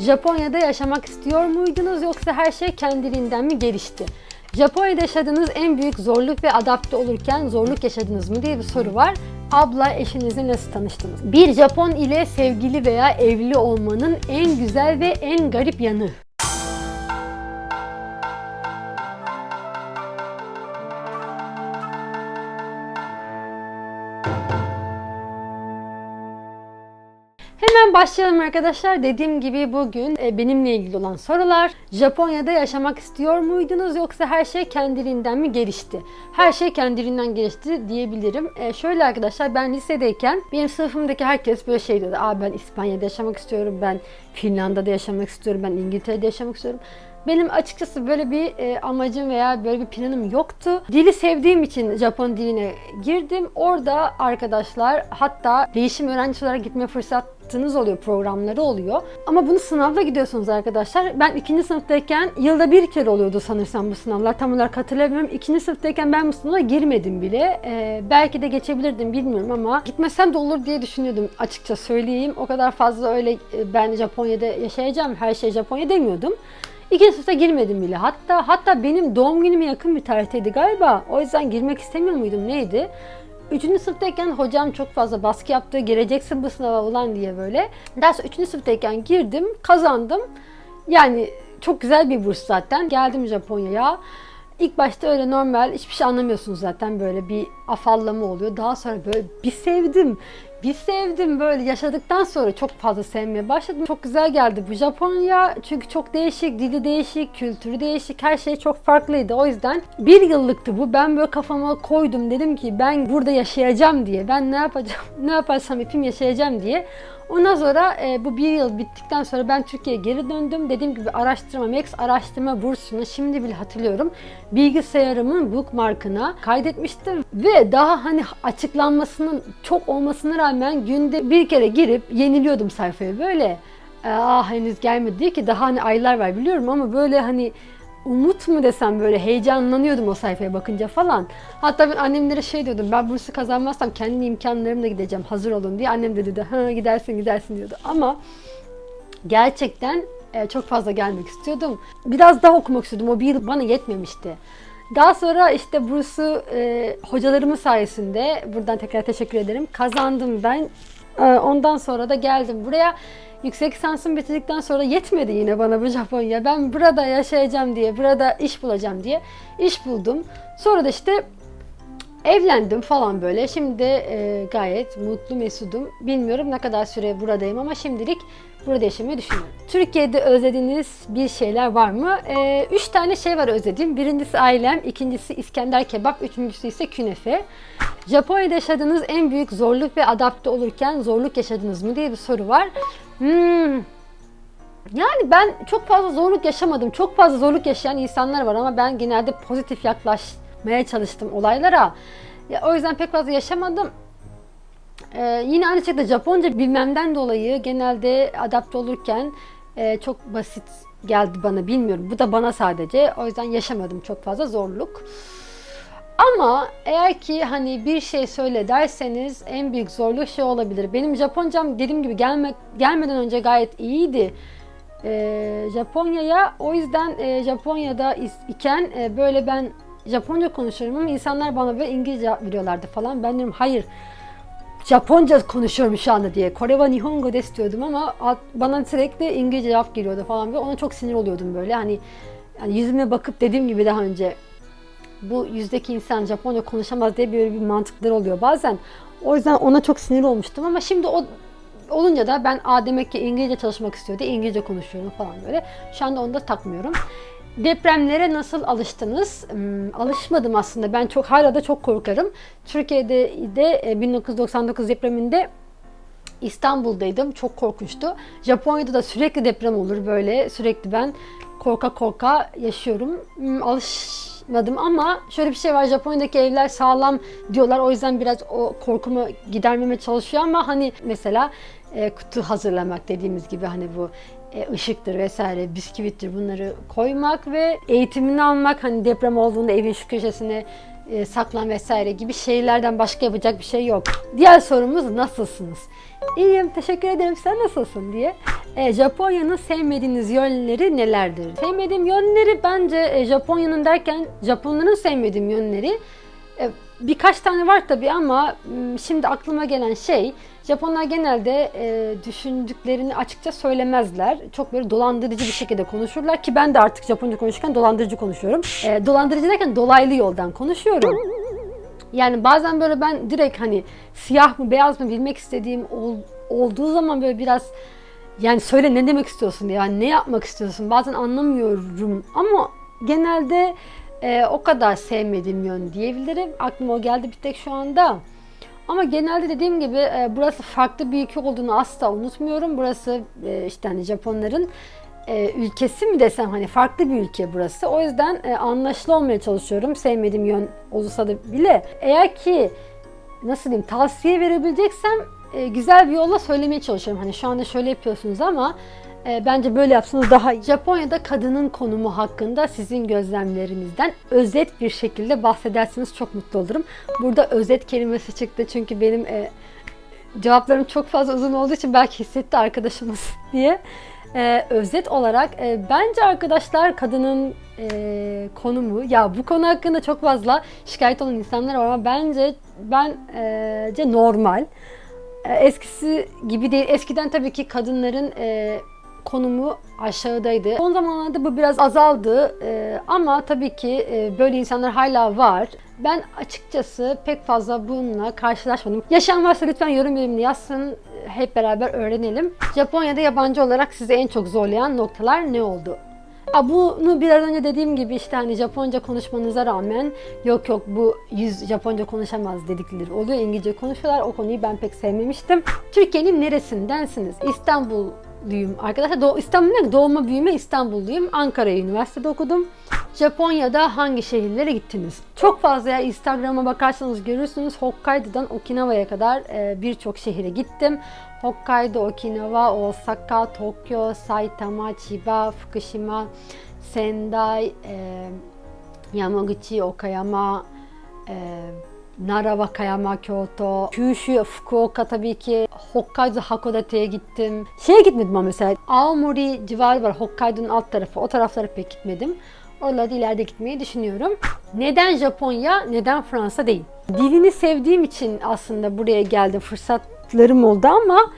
Japonya'da yaşamak istiyor muydunuz yoksa her şey kendiliğinden mi gelişti? Japonya'da yaşadığınız en büyük zorluk ve adapte olurken zorluk yaşadınız mı diye bir soru var. Abla eşinizle nasıl tanıştınız? Bir Japon ile sevgili veya evli olmanın en güzel ve en garip yanı. Başlayalım arkadaşlar. Dediğim gibi bugün e, benimle ilgili olan sorular. Japonya'da yaşamak istiyor muydunuz yoksa her şey kendiliğinden mi gelişti? Her şey kendiliğinden gelişti diyebilirim. E, şöyle arkadaşlar ben lisedeyken benim sınıfımdaki herkes böyle şey dedi. Aa ben İspanya'da yaşamak istiyorum, ben Finlandiya'da yaşamak istiyorum, ben İngiltere'de yaşamak istiyorum. Benim açıkçası böyle bir e, amacım veya böyle bir planım yoktu. Dili sevdiğim için Japon diline girdim. Orada arkadaşlar hatta değişim öğrencisi olarak gitme fırsatınız oluyor, programları oluyor. Ama bunu sınavda gidiyorsunuz arkadaşlar. Ben ikinci sınıftayken yılda bir kere oluyordu sanırsam bu sınavlar. Tam olarak hatırlamıyorum. İkinci sınıftayken ben bu sınava girmedim bile. E, belki de geçebilirdim bilmiyorum ama gitmesem de olur diye düşünüyordum açıkça söyleyeyim. O kadar fazla öyle e, ben Japonya'da yaşayacağım, her şey Japonya demiyordum. İkinci sınıfta girmedim bile. Hatta hatta benim doğum günüme yakın bir tarihteydi galiba. O yüzden girmek istemiyor muydum neydi? Üçüncü sınıftayken hocam çok fazla baskı yaptı. Gireceksin bu sınava ulan diye böyle. Sonra üçüncü sınıftayken girdim, kazandım. Yani çok güzel bir burs zaten. Geldim Japonya'ya. İlk başta öyle normal hiçbir şey anlamıyorsunuz zaten böyle bir afallama oluyor. Daha sonra böyle bir sevdim. Bir sevdim böyle yaşadıktan sonra çok fazla sevmeye başladım. Çok güzel geldi bu Japonya. Çünkü çok değişik, dili değişik, kültürü değişik, her şey çok farklıydı. O yüzden bir yıllıktı bu. Ben böyle kafama koydum dedim ki ben burada yaşayacağım diye. Ben ne yapacağım, ne yaparsam yapayım yaşayacağım diye. Ondan sonra e, bu bir yıl bittikten sonra ben Türkiye'ye geri döndüm. Dediğim gibi araştırma, Max araştırma bursunu şimdi bile hatırlıyorum. Bilgisayarımın bookmarkına kaydetmiştim. Ve daha hani açıklanmasının çok olmasına rağmen günde bir kere girip yeniliyordum sayfaya böyle. Ah henüz gelmedi diye ki daha hani aylar var biliyorum ama böyle hani umut mu desem böyle heyecanlanıyordum o sayfaya bakınca falan. Hatta ben annemlere şey diyordum ben bursu kazanmazsam kendi imkanlarımla gideceğim hazır olun diye. Annem de dedi ha gidersin gidersin diyordu ama gerçekten e, çok fazla gelmek istiyordum. Biraz daha okumak istiyordum. O bir yıl bana yetmemişti. Daha sonra işte bursu e, hocalarımın sayesinde buradan tekrar teşekkür ederim. Kazandım ben. E, ondan sonra da geldim buraya. Yüksek lisansımı bitirdikten sonra yetmedi yine bana bu Japonya. Ben burada yaşayacağım diye, burada iş bulacağım diye iş buldum. Sonra da işte evlendim falan böyle. Şimdi e, gayet mutlu mesudum. Bilmiyorum ne kadar süre buradayım ama şimdilik burada yaşamayı düşünüyorum. Türkiye'de özlediğiniz bir şeyler var mı? E, üç tane şey var özlediğim. Birincisi ailem, ikincisi İskender kebap, üçüncüsü ise künefe. Japonya'da yaşadığınız en büyük zorluk ve adapte olurken zorluk yaşadınız mı diye bir soru var. Hmm. Yani ben çok fazla zorluk yaşamadım. Çok fazla zorluk yaşayan insanlar var ama ben genelde pozitif yaklaşmaya çalıştım olaylara. Ya, o yüzden pek fazla yaşamadım. Ee, yine aynı şekilde Japonca bilmemden dolayı genelde adapte olurken e, çok basit geldi bana bilmiyorum. Bu da bana sadece. O yüzden yaşamadım çok fazla zorluk. Ama eğer ki hani bir şey söyle derseniz en büyük zorluk şey olabilir. Benim Japoncam dediğim gibi gelmek gelmeden önce gayet iyiydi. Ee, Japonya'ya o yüzden e, Japonya'da iken e, böyle ben Japonca konuşuyorum ama insanlar bana böyle İngilizce cevap veriyorlardı falan. Ben dedim hayır Japonca konuşuyorum şu anda diye. Kore wa Nihongo desu diyordum ama bana sürekli İngilizce cevap geliyordu falan ve ona çok sinir oluyordum böyle. Hani yani yüzüme bakıp dediğim gibi daha önce bu yüzdeki insan Japonca konuşamaz diye böyle bir mantıkları oluyor bazen. O yüzden ona çok sinir olmuştum ama şimdi o olunca da ben a demek ki İngilizce çalışmak istiyordu. İngilizce konuşuyorum falan böyle. Şu anda onu da takmıyorum. Depremlere nasıl alıştınız? Hmm, alışmadım aslında. Ben çok hala da çok korkarım. Türkiye'de de e, 1999 depreminde İstanbul'daydım. Çok korkunçtu. Japonya'da da sürekli deprem olur böyle. Sürekli ben korka korka yaşıyorum. Hmm, alışmadım ama şöyle bir şey var. Japonya'daki evler sağlam diyorlar. O yüzden biraz o korkumu gidermeme çalışıyor ama hani mesela e, kutu hazırlamak dediğimiz gibi hani bu e, ışıktır vesaire, bisküvittir bunları koymak ve eğitimini almak hani deprem olduğunda evin şu köşesine e, saklan vesaire gibi şeylerden başka yapacak bir şey yok. Diğer sorumuz nasılsınız? İyiyim, teşekkür ederim. Sen nasılsın diye. E, Japonya'nın sevmediğiniz yönleri nelerdir? Sevmediğim yönleri bence e, Japonya'nın derken Japonların sevmediğim yönleri e, birkaç tane var tabii ama şimdi aklıma gelen şey Japonlar genelde e, düşündüklerini açıkça söylemezler. Çok böyle dolandırıcı bir şekilde konuşurlar ki ben de artık Japonca konuşurken dolandırıcı konuşuyorum. E, dolandırıcı derken dolaylı yoldan konuşuyorum. Yani bazen böyle ben direkt hani siyah mı beyaz mı bilmek istediğim ol- olduğu zaman böyle biraz yani söyle ne demek istiyorsun diye yani ne yapmak istiyorsun bazen anlamıyorum ama genelde e, o kadar sevmediğim yön diyebilirim. Aklıma o geldi bir tek şu anda. Ama genelde dediğim gibi e, burası farklı bir ülke olduğunu asla unutmuyorum. Burası e, işte hani Japonların e, ülkesi mi desem hani farklı bir ülke burası. O yüzden e, anlaşılı olmaya çalışıyorum. Sevmediğim yön olursa da bile. Eğer ki nasıl diyeyim tavsiye verebileceksem e, güzel bir yolla söylemeye çalışıyorum. Hani şu anda şöyle yapıyorsunuz ama e, bence böyle yapsanız daha iyi. Japonya'da kadının konumu hakkında sizin gözlemlerinizden özet bir şekilde bahsederseniz çok mutlu olurum. Burada özet kelimesi çıktı çünkü benim e, cevaplarım çok fazla uzun olduğu için belki hissetti arkadaşımız diye. Ee, özet olarak e, bence arkadaşlar kadının e, konumu ya bu konu hakkında çok fazla şikayet olan insanlar var ama bence bence normal. E, eskisi gibi değil. Eskiden tabii ki kadınların e, konumu aşağıdaydı. Son zamanlarda bu biraz azaldı E, ama tabii ki e, böyle insanlar hala var. Ben açıkçası pek fazla bununla karşılaşmadım. Yaşayan varsa lütfen yorum bölümünü yazsın. Hep beraber öğrenelim. Japonya'da yabancı olarak sizi en çok zorlayan noktalar ne oldu? Aa, bunu biraz önce dediğim gibi işte hani Japonca konuşmanıza rağmen yok yok bu yüz Japonca konuşamaz dedikleri oluyor. İngilizce konuşuyorlar. O konuyu ben pek sevmemiştim. Türkiye'nin neresindensiniz? İstanbulluyum arkadaşlar. Doğ İstanbul'da doğma büyüme İstanbulluyum. Ankara Üniversitede okudum. Japonya'da hangi şehirlere gittiniz? Çok fazla ya Instagram'a bakarsanız görürsünüz. Hokkaido'dan Okinawa'ya kadar e, birçok şehire gittim. Hokkaido, Okinawa, Osaka, Tokyo, Saitama, Chiba, Fukushima, Sendai, e, Yamaguchi, Okayama, e, Nara, Wakayama, Kyoto, Kyushu, Fukuoka tabii ki, Hokkaido, Hakodate'ye gittim. Şeye gitmedim ama mesela Aomori civarı var, Hokkaido'nun alt tarafı, o taraflara pek gitmedim. Oralarda ileride gitmeyi düşünüyorum. Neden Japonya, neden Fransa değil? Dilini sevdiğim için aslında buraya geldim. Fırsatlarım oldu ama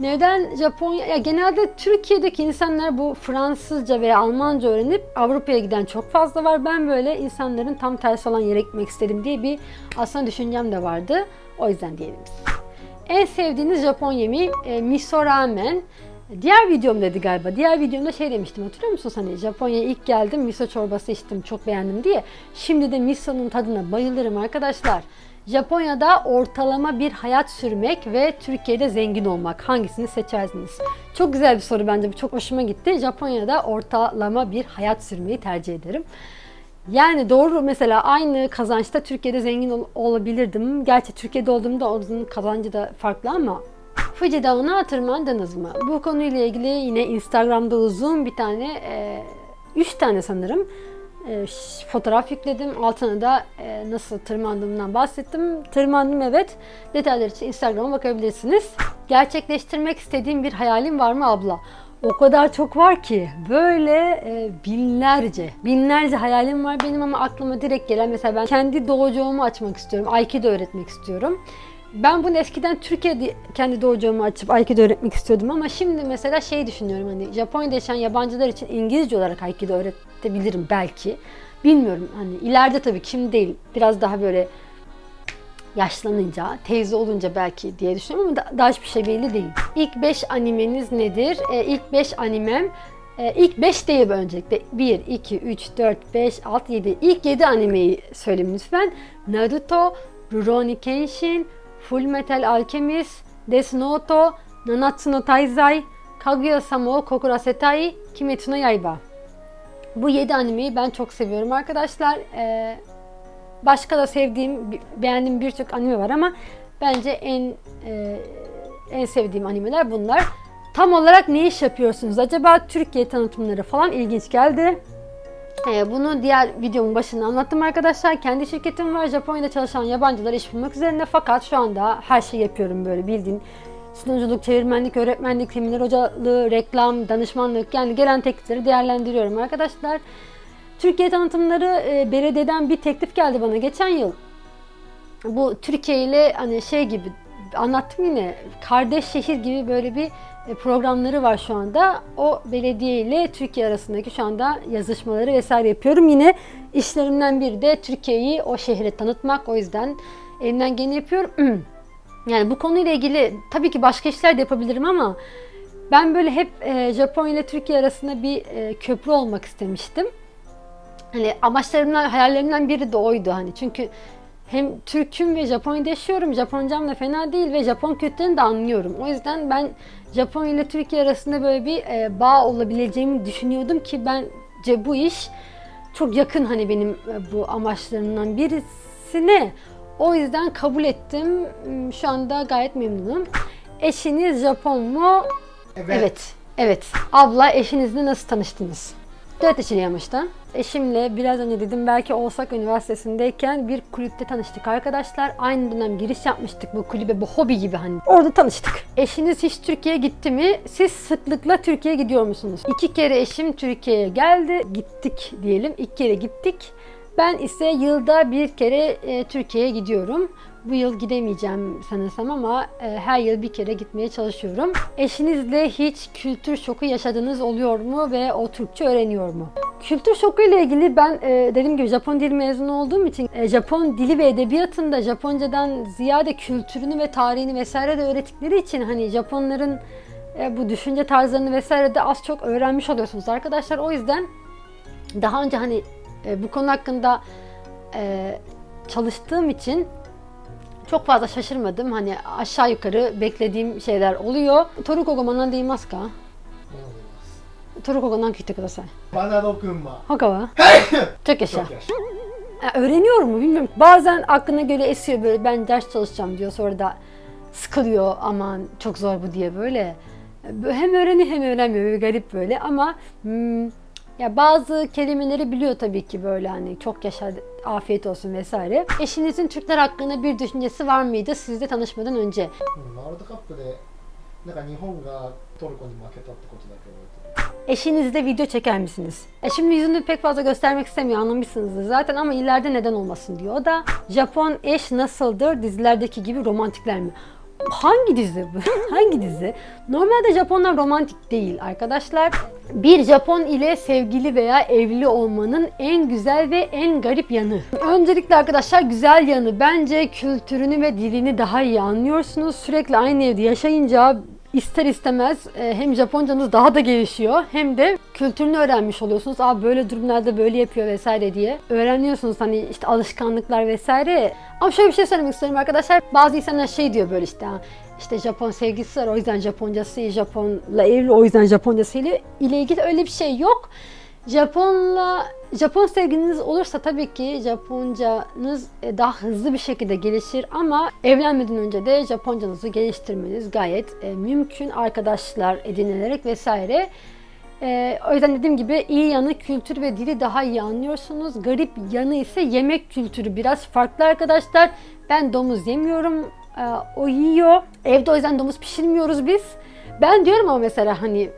neden Japonya? Ya genelde Türkiye'deki insanlar bu Fransızca veya Almanca öğrenip Avrupa'ya giden çok fazla var. Ben böyle insanların tam tersi olan yere gitmek istedim diye bir aslında düşüncem de vardı. O yüzden diyelim. En sevdiğiniz Japon yemeği e, miso ramen. Diğer videom dedi galiba. Diğer videomda şey demiştim hatırlıyor musunuz? Hani Japonya'ya ilk geldim miso çorbası içtim çok beğendim diye. Şimdi de miso'nun tadına bayılırım arkadaşlar. Japonya'da ortalama bir hayat sürmek ve Türkiye'de zengin olmak hangisini seçersiniz? Çok güzel bir soru bence bu çok hoşuma gitti. Japonya'da ortalama bir hayat sürmeyi tercih ederim. Yani doğru mesela aynı kazançta Türkiye'de zengin ol- olabilirdim. Gerçi Türkiye'de olduğumda onun kazancı da farklı ama Fuji Dağı'na tırmandınız mı? Bu konuyla ilgili yine Instagram'da uzun bir tane, e, üç tane sanırım e, fotoğraf yükledim. Altına da e, nasıl tırmandığımdan bahsettim. Tırmandım evet. Detaylar için Instagram'a bakabilirsiniz. Gerçekleştirmek istediğim bir hayalim var mı abla? O kadar çok var ki böyle e, binlerce, binlerce hayalim var benim ama aklıma direkt gelen mesela ben kendi dojo'mu açmak istiyorum. Aikido öğretmek istiyorum. Ben bunu eskiden Türkiye'de kendi dojo'mu açıp Aikido öğretmek istiyordum ama şimdi mesela şey düşünüyorum hani Japonya'da yaşayan yabancılar için İngilizce olarak Aikido öğretebilirim belki. Bilmiyorum hani ileride tabii kim değil biraz daha böyle yaşlanınca, teyze olunca belki diye düşünüyorum ama da- daha hiçbir şey belli değil. İlk 5 animeniz nedir? Ee, ilk 5 animem e, ilk 5 değil öncelikle. 1, 2, 3, 4, 5, 6, 7. İlk 7 animeyi söyleyin lütfen. Naruto, Rurouni Kenshin, Full Metal Alchemist, Death Note, Nanatsu no Taizai, Kaguya-sama wo Kokurasetai, Kimetsu no Yaiba. Bu 7 animeyi ben çok seviyorum arkadaşlar. Ee, başka da sevdiğim, beğendiğim birçok anime var ama bence en e, en sevdiğim animeler bunlar. Tam olarak ne iş yapıyorsunuz? Acaba Türkiye tanıtımları falan ilginç geldi. Ee, bunu diğer videomun başında anlattım arkadaşlar. Kendi şirketim var. Japonya'da çalışan yabancılar iş bulmak üzerine. Fakat şu anda her şeyi yapıyorum böyle bildiğin. Sunuculuk, çevirmenlik, öğretmenlik, seminer hocalığı, reklam, danışmanlık yani gelen teklifleri değerlendiriyorum arkadaşlar. Türkiye tanıtımları e, belediyeden bir teklif geldi bana geçen yıl. Bu Türkiye ile hani şey gibi anlattım yine kardeş şehir gibi böyle bir programları var şu anda. O belediye ile Türkiye arasındaki şu anda yazışmaları vesaire yapıyorum. Yine işlerimden biri de Türkiye'yi o şehre tanıtmak. O yüzden elimden geleni yapıyorum. yani bu konuyla ilgili tabii ki başka işler de yapabilirim ama ben böyle hep e, Japonya ile Türkiye arasında bir e, köprü olmak istemiştim. Hani amaçlarımdan, hayallerimden biri de oydu hani. Çünkü hem Türk'üm ve Japonya'da yaşıyorum. Japoncam da fena değil ve Japon kültürünü de anlıyorum. O yüzden ben Japonya ile Türkiye arasında böyle bir e, bağ olabileceğimi düşünüyordum ki bence bu iş çok yakın hani benim e, bu amaçlarımdan birisine. O yüzden kabul ettim. Hmm, Şu anda gayet memnunum. Eşiniz Japon mu? Evet. Evet. Evet. Abla eşinizle nasıl tanıştınız? Dört yaşına yaşındaymıştım. Eşimle biraz önce dedim belki Olsak Üniversitesi'ndeyken bir kulüpte tanıştık arkadaşlar. Aynı dönem giriş yapmıştık bu kulübe bu hobi gibi hani. Orada tanıştık. Eşiniz hiç Türkiye'ye gitti mi? Siz sıklıkla Türkiye'ye gidiyor musunuz? İki kere eşim Türkiye'ye geldi. Gittik diyelim. İki kere gittik. Ben ise yılda bir kere e, Türkiye'ye gidiyorum. Bu yıl gidemeyeceğim sanırsam ama e, her yıl bir kere gitmeye çalışıyorum. Eşinizle hiç kültür şoku yaşadığınız oluyor mu ve o Türkçe öğreniyor mu? Kültür şoku ile ilgili ben e, dediğim gibi Japon dil mezunu olduğum için e, Japon dili ve edebiyatında Japoncadan ziyade kültürünü ve tarihini vesaire de öğrettikleri için hani Japonların e, bu düşünce tarzlarını vesaire de az çok öğrenmiş oluyorsunuz arkadaşlar. O yüzden daha önce hani e, bu konu hakkında e, çalıştığım için çok fazla şaşırmadım. Hani aşağı yukarı beklediğim şeyler oluyor. Toruko ga manande imasu ka? もうます。 Toruko ga nanki itte kudasai. バナドくんは。 Hoka wa? Çok yaşa. Çok yaşa. Ya, öğreniyor mu bilmiyorum. Bazen aklına göre esiyor böyle ben ders çalışacağım diyor. Sonra da sıkılıyor aman çok zor bu diye böyle. Böyle Hem öğreniyor hem öğrenmiyor. Böyle garip böyle ama hmm, ya bazı kelimeleri biliyor tabii ki böyle hani çok yaşa afiyet olsun vesaire. Eşinizin Türkler hakkında bir düşüncesi var mıydı sizle tanışmadan önce? うんワールドカップでなんか日本がトルコに負けたってことだけ覚えてる。 Eşinizle video çeker misiniz? E şimdi yüzünü pek fazla göstermek istemiyor anlamışsınızdır zaten ama ileride neden olmasın diyor. O da Japon eş nasıldır dizilerdeki gibi romantikler mi? Hangi dizi bu? Hangi dizi? Normalde Japonlar romantik değil arkadaşlar. Bir Japon ile sevgili veya evli olmanın en güzel ve en garip yanı. Öncelikle arkadaşlar güzel yanı bence kültürünü ve dilini daha iyi anlıyorsunuz. Sürekli aynı evde yaşayınca ister istemez e, hem Japoncanız daha da gelişiyor hem de kültürünü öğrenmiş oluyorsunuz. Aa böyle durumlarda böyle yapıyor vesaire diye. Öğreniyorsunuz hani işte alışkanlıklar vesaire. Ama şöyle bir şey söylemek istiyorum arkadaşlar. Bazı insanlar şey diyor böyle işte "Ha, işte Japon sevgisi var o yüzden Japoncası Japonla evli o yüzden Japoncası ile ilgili öyle bir şey yok. Japonla Japon sevginiz olursa tabii ki Japoncanız e, daha hızlı bir şekilde gelişir ama evlenmeden önce de Japoncanızı geliştirmeniz gayet e, mümkün arkadaşlar edinilerek vesaire. E, o yüzden dediğim gibi iyi yanı kültür ve dili daha iyi anlıyorsunuz. Garip yanı ise yemek kültürü biraz farklı arkadaşlar. Ben domuz yemiyorum. E, o yiyor. Evde o yüzden domuz pişirmiyoruz biz. Ben diyorum ama mesela hani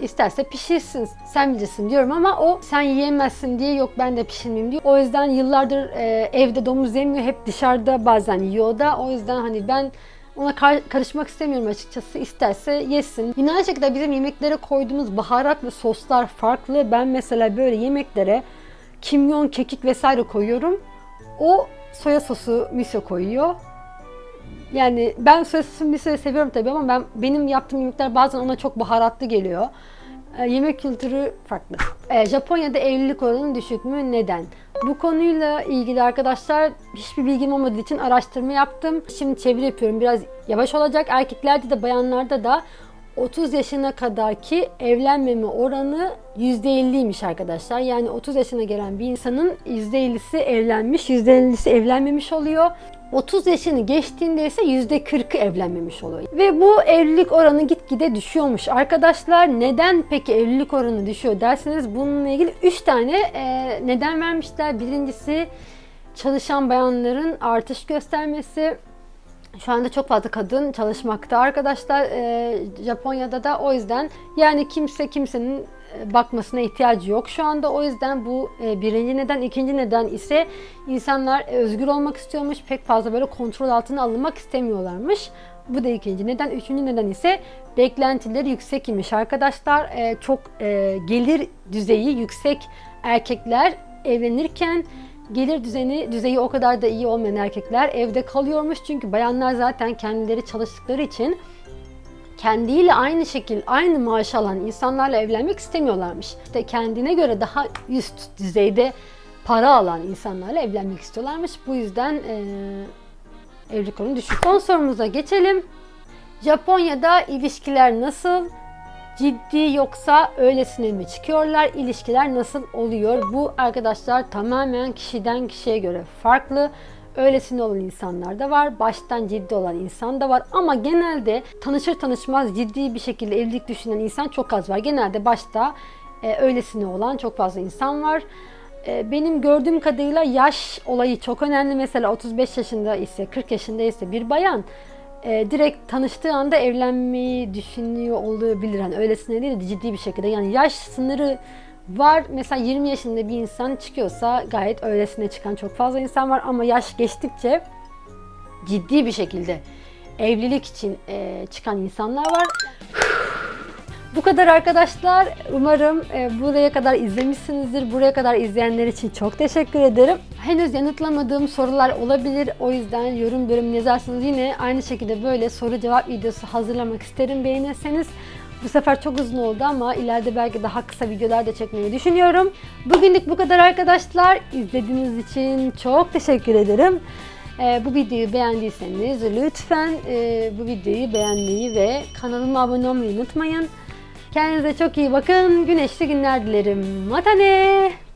İsterse pişirsin, sen bilirsin diyorum ama o sen yiyemezsin diye yok ben de pişirmeyeyim diyor. O yüzden yıllardır e, evde domuz yemiyor, hep dışarıda bazen yiyor da. O yüzden hani ben ona kar- karışmak istemiyorum açıkçası. İsterse yesin. Yine şekilde bizim yemeklere koyduğumuz baharat ve soslar farklı. Ben mesela böyle yemeklere kimyon, kekik vesaire koyuyorum. O soya sosu, miso koyuyor. Yani ben sosu misoyu seviyorum tabii ama ben benim yaptığım yemekler bazen ona çok baharatlı geliyor. Ee, yemek kültürü farklı. Ee, Japonya'da evlilik oranı düşük mü? Neden? Bu konuyla ilgili arkadaşlar hiçbir bilgim olmadığı için araştırma yaptım. Şimdi çeviri yapıyorum. Biraz yavaş olacak. Erkeklerde de bayanlarda da 30 yaşına kadarki evlenmeme oranı %50'ymiş arkadaşlar. Yani 30 yaşına gelen bir insanın %50'si evlenmiş, %50'si evlenmemiş oluyor. 30 yaşını geçtiğinde ise %40'ı evlenmemiş oluyor. Ve bu evlilik oranı gitgide düşüyormuş. Arkadaşlar neden peki evlilik oranı düşüyor derseniz bununla ilgili 3 tane e, neden vermişler. Birincisi çalışan bayanların artış göstermesi. Şu anda çok fazla kadın çalışmakta arkadaşlar e, Japonya'da da o yüzden yani kimse kimsenin bakmasına ihtiyacı yok şu anda. O yüzden bu e, birinci neden ikinci neden ise insanlar e, özgür olmak istiyormuş pek fazla böyle kontrol altına alınmak istemiyorlarmış. Bu da ikinci neden. Üçüncü neden ise beklentileri yüksek imiş arkadaşlar. E, çok e, gelir düzeyi yüksek erkekler evlenirken gelir düzeni düzeyi o kadar da iyi olmayan erkekler evde kalıyormuş. Çünkü bayanlar zaten kendileri çalıştıkları için kendiyle aynı şekil aynı maaş alan insanlarla evlenmek istemiyorlarmış. İşte kendine göre daha üst düzeyde para alan insanlarla evlenmek istiyorlarmış. Bu yüzden eee evlilik oranı düşük. Son sorumuza geçelim. Japonya'da ilişkiler nasıl? Ciddi yoksa öylesine mi çıkıyorlar? İlişkiler nasıl oluyor? Bu arkadaşlar tamamen kişiden kişiye göre farklı. Öylesine olan insanlar da var. Baştan ciddi olan insan da var. Ama genelde tanışır tanışmaz ciddi bir şekilde evlilik düşünen insan çok az var. Genelde başta e, öylesine olan çok fazla insan var. E, benim gördüğüm kadarıyla yaş olayı çok önemli. Mesela 35 yaşında ise 40 yaşında ise bir bayan e, direkt tanıştığı anda evlenmeyi düşünüyor olabilir. Hani öylesine değil de ciddi bir şekilde. Yani yaş sınırı var. Mesela 20 yaşında bir insan çıkıyorsa gayet öylesine çıkan çok fazla insan var. Ama yaş geçtikçe ciddi bir şekilde evlilik için e, çıkan insanlar var. Bu kadar arkadaşlar. Umarım e, buraya kadar izlemişsinizdir. Buraya kadar izleyenler için çok teşekkür ederim. Henüz yanıtlamadığım sorular olabilir. O yüzden yorum bölümüne yazarsanız yine aynı şekilde böyle soru cevap videosu hazırlamak isterim beğenirseniz. Bu sefer çok uzun oldu ama ileride belki daha kısa videolar da çekmeyi düşünüyorum. Bugünlük bu kadar arkadaşlar. İzlediğiniz için çok teşekkür ederim. Ee, bu videoyu beğendiyseniz lütfen e, bu videoyu beğenmeyi ve kanalıma abone olmayı unutmayın. Kendinize çok iyi bakın. Güneşli günler dilerim. Matane!